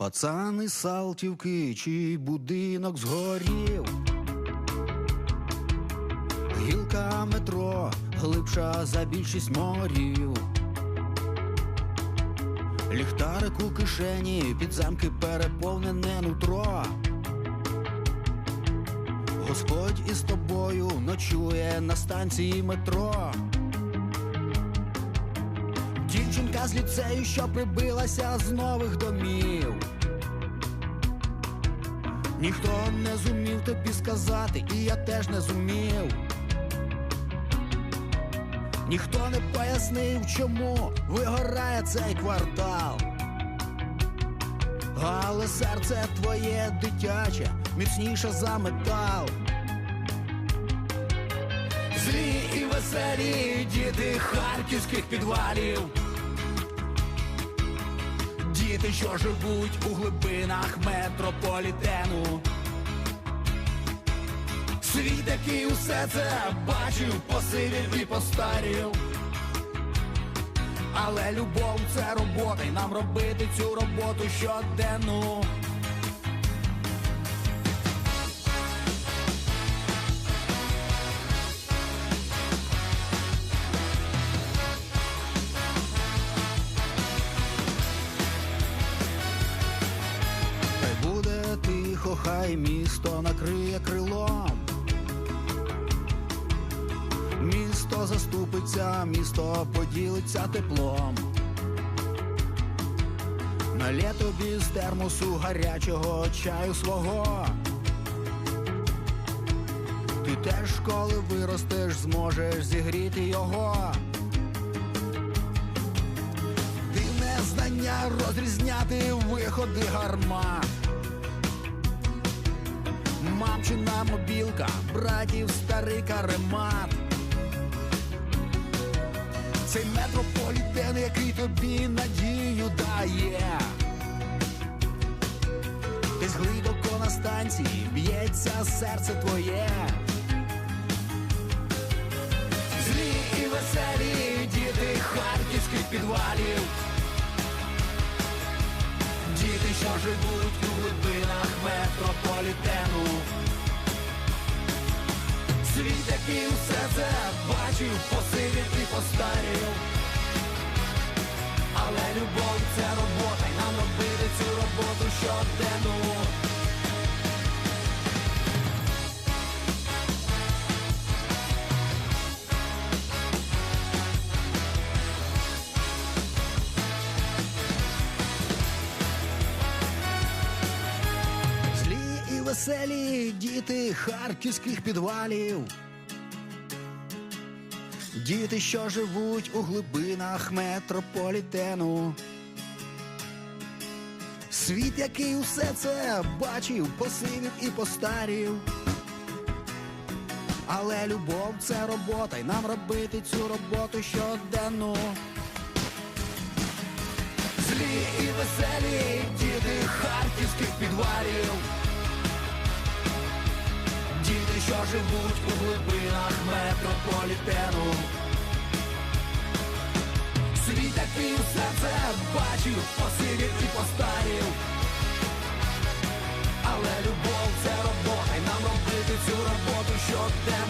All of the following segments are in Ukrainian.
Пацани Салтівки, чий будинок згорів. Гілка метро глибша за більшість морів. Ліхтарик у кишені, підземки переповнене нутро. Господь із тобою ночує на станції метро. Дівчинка з ліцею, що прибилася з нових домів. Ніхто не зумів тобі сказати, і я теж не зумів. Ніхто не пояснив, чому вигорає цей квартал. Але серце твоє дитяче, міцніше за метал. Злі і веселі діти харківських підвалів. Діти, що живуть у глибинах метрополітену. Світ, який усе це бачив, посивів і постарів. Але любов це робота, і нам робити цю роботу щоденну. Хай місто накриє крилом. Місто заступиться, місто поділиться теплом. Налє тобі з термосу гарячого чаю свого. Ти теж, коли виростеш, зможеш зігріти його. Дивне знання розрізняти виходи гармат. Мамчина мобілка, братів старий каремат. Цей метрополітен, який тобі надію дає. Десь глибоко на станції б'ється серце твоє. Злі і веселі діти харківських підвалів. Що живуть у глибинах метрополітену. Світ, який усе це бачив, посивів і постарів. Але любов це робота, веселі діти харківських підвалів. Діти, що живуть у глибинах метрополітену. Світ, який усе це бачив, посивів і постарів. Але любов це робота, і нам робити цю роботу щоденно. Злі і веселі діти харківських підвалів. Що живуть у глибинах метрополітену. Світ, який все це бачив, посивів і постарів. Але любов це робота, і нам робити цю роботу щоденну.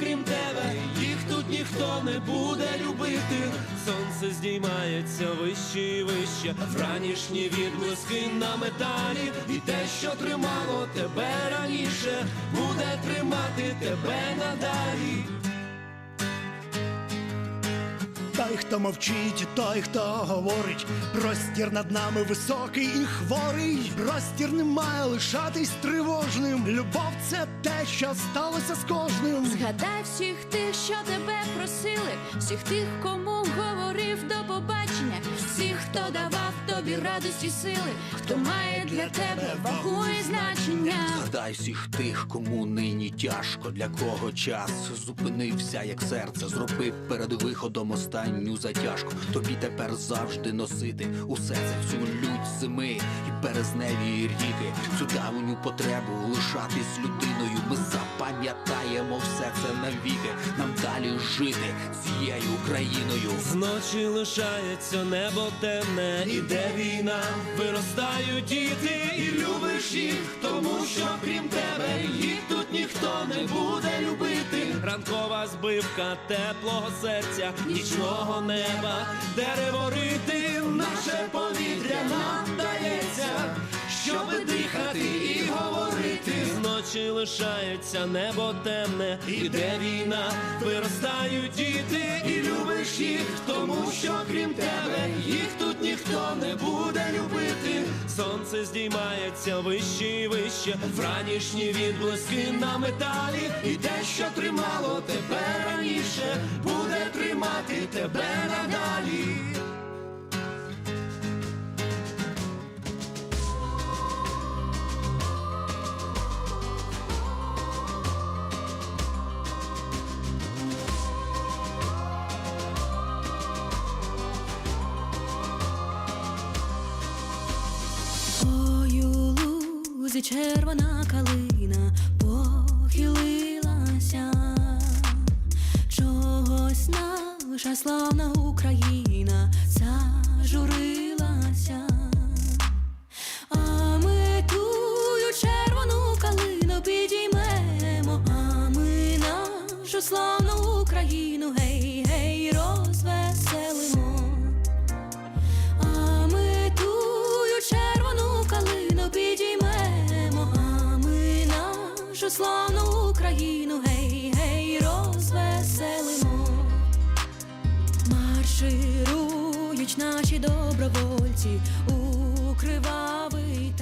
крім тебе, їх тут ніхто не буде любити. Сонце здіймається вище і вище, вранішні відблиски на металі, і те, що тримало тебе раніше, буде тримати тебе надалі. Той, хто мовчить, той, хто говорить, простір над нами високий і хворий. Простір не має лишатись тривожним. Любов це те, що сталося з кожним. Згадай всіх тих, що тебе просили, всіх тих, кому говорив до побачення, всіх, хто давав тобі радості сили, хто має для тебе вагу і значення. Згадай всіх тих, кому нині тяжко, для кого час зупинився, як серце, зробив перед виходом останню затяжку. Тобі тепер завжди носити усе це всю лють зими і березневі ріки, цю давню потребу лишатись людиною. Ми запам'ятаємо все це навіки. Нам далі жити цією Україною. Зночі лишається небо темне, іде війна, виростають діти, і любиш їх, тому що крім тебе їх тут ніхто не буде. Ранкова збивка теплого серця, нічного неба, дерево рити, наше повітря нам дається, щоб дихати і говорити. Зночі лишається небо темне, іде війна, виростають діти, і любиш їх, тому що крім тебе їх тут ніхто не буде любити. Сонце здіймається вище і вище, вранішні відблиски на металі, і те, що тебе надалі. Ой, лузі червона калина славну Україну, гей, гей, розвеселимо. А ми тую червону калину підіймемо, а ми нашу славну Україну, гей, гей, розвеселимо. Марширують наші добровольці, укривають